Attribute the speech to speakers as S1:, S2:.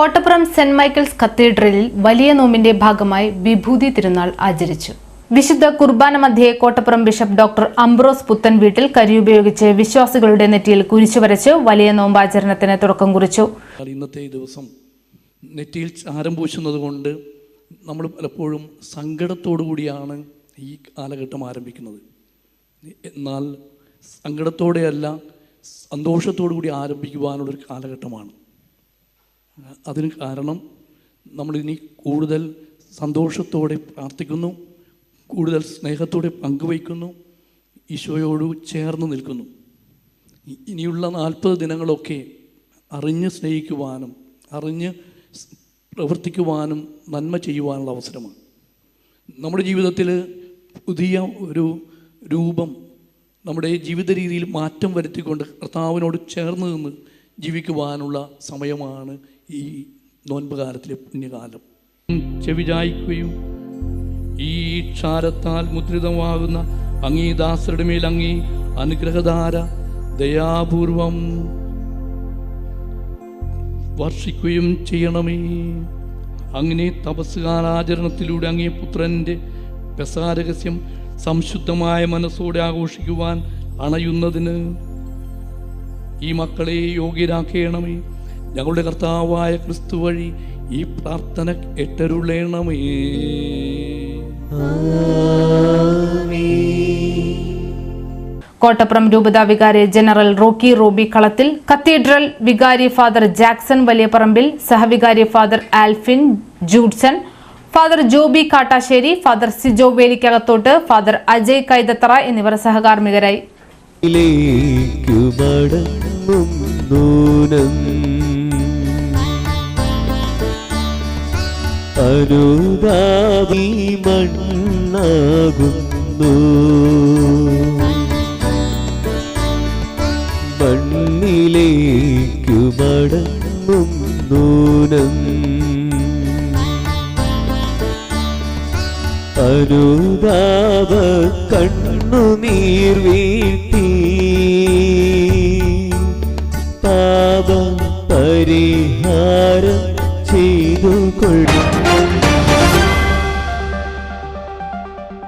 S1: Kottappuram saint Michael's കത്തീഡ്രലിൽ വലിയ നോമ്പിന്റെ ഭാഗമായി വിഭൂതി തിരുനാൾ ആചരിച്ചു. വിശുദ്ധ കുർബാന മധ്യേ കോട്ടപ്പുറം ബിഷപ്പ് ഡോക്ടർ അംബ്രോസ് പുത്തൻ വീട്ടിൽ കരിയുപയോഗിച്ച് വിശ്വാസികളുടെ നെറ്റിയിൽ കുരിശു വരച്ച് വലിയ നോമ്പാചരണത്തിന് തുടക്കം കുറിച്ചു.
S2: ഇന്നത്തെ ദിവസം നെറ്റിയിൽ ചാരം പൂശുന്നത് കൊണ്ട് നമ്മൾ പലപ്പോഴും സങ്കടത്തോടു കൂടിയാണ് ഈ കാലഘട്ടം ആരംഭിക്കുന്നത്. എന്നാൽ സങ്കടത്തോടെയല്ല സന്തോഷത്തോടു കൂടി ആരംഭിക്കുവാനുള്ളൊരു കാലഘട്ടമാണ്. അതിന് കാരണം നമ്മളിനി കൂടുതൽ സന്തോഷത്തോടെ പ്രാർത്ഥിക്കുന്നു കൂടുതൽ സ്നേഹത്തോടെ പങ്കുവയ്ക്കുന്നു ഈശോയോട് ചേർന്ന് നിൽക്കുന്നു. ഇനിയുള്ള നാൽപ്പത് ദിനങ്ങളൊക്കെ അറിഞ്ഞ് സ്നേഹിക്കുവാനും അറിഞ്ഞ് പ്രവർത്തിക്കുവാനും നന്മ ചെയ്യുവാനുള്ള അവസരമാണ്. നമ്മുടെ ജീവിതത്തിൽ പുതിയ ഒരു രൂപം നമ്മുടെ ജീവിത രീതിയിൽ മാറ്റം വരുത്തിക്കൊണ്ട് കർത്താവിനോട് ചേർന്ന് നിന്ന് ജീവിക്കുവാനുള്ള സമയമാണ് ഈ നോൻപ് കാലത്തിലെ പുണ്യകാലം. ചെവിചായിക്കുകയും ഈ ക്ഷാരത്താൽ മുദ്രിതമാകുന്ന അങ്ങീദാസരുടെ മേൽ അങ്ങീ അനുഗ്രഹധാര ദയാപൂർവം വർഷിക്കുകയും ചെയ്യണമേ. അങ്ങനെ തപസ്സുകാലാചരണത്തിലൂടെ അങ്ങേ പുത്രന്റെ പെസാരഹസ്യം സംശുദ്ധമായ മനസ്സോടെ ആഘോഷിക്കുവാൻ അണയുന്നതിന് ഈ മക്കളെ യോഗ്യരാക്കേണമേ. ഞങ്ങളുടെ കർത്താവായ ക്രിസ്തു വഴി ഈ പ്രാർത്ഥന എട്ടരുളേണമേ
S1: കോട്ടപ്പുറം രൂപത വികാരി general Rocky Robi Kalathil cathedral വികാരി father Jackson Valiyaparambil സഹവികാരി father Alphin Judson father Joby Kattassery father Sijo Velikkakathottu father Ajay Kaithathara എന്നിവർ സഹകാർമ്മികരായി.
S3: അനുതാപി മണ്ണാകുന്നു. മണ്ണിലേക്കു മടങ്ങും നൂനം അനുതാപ കണ്ണുനീർ വീഴ്ത്തി പാപ പരിഹാരത്തിനായി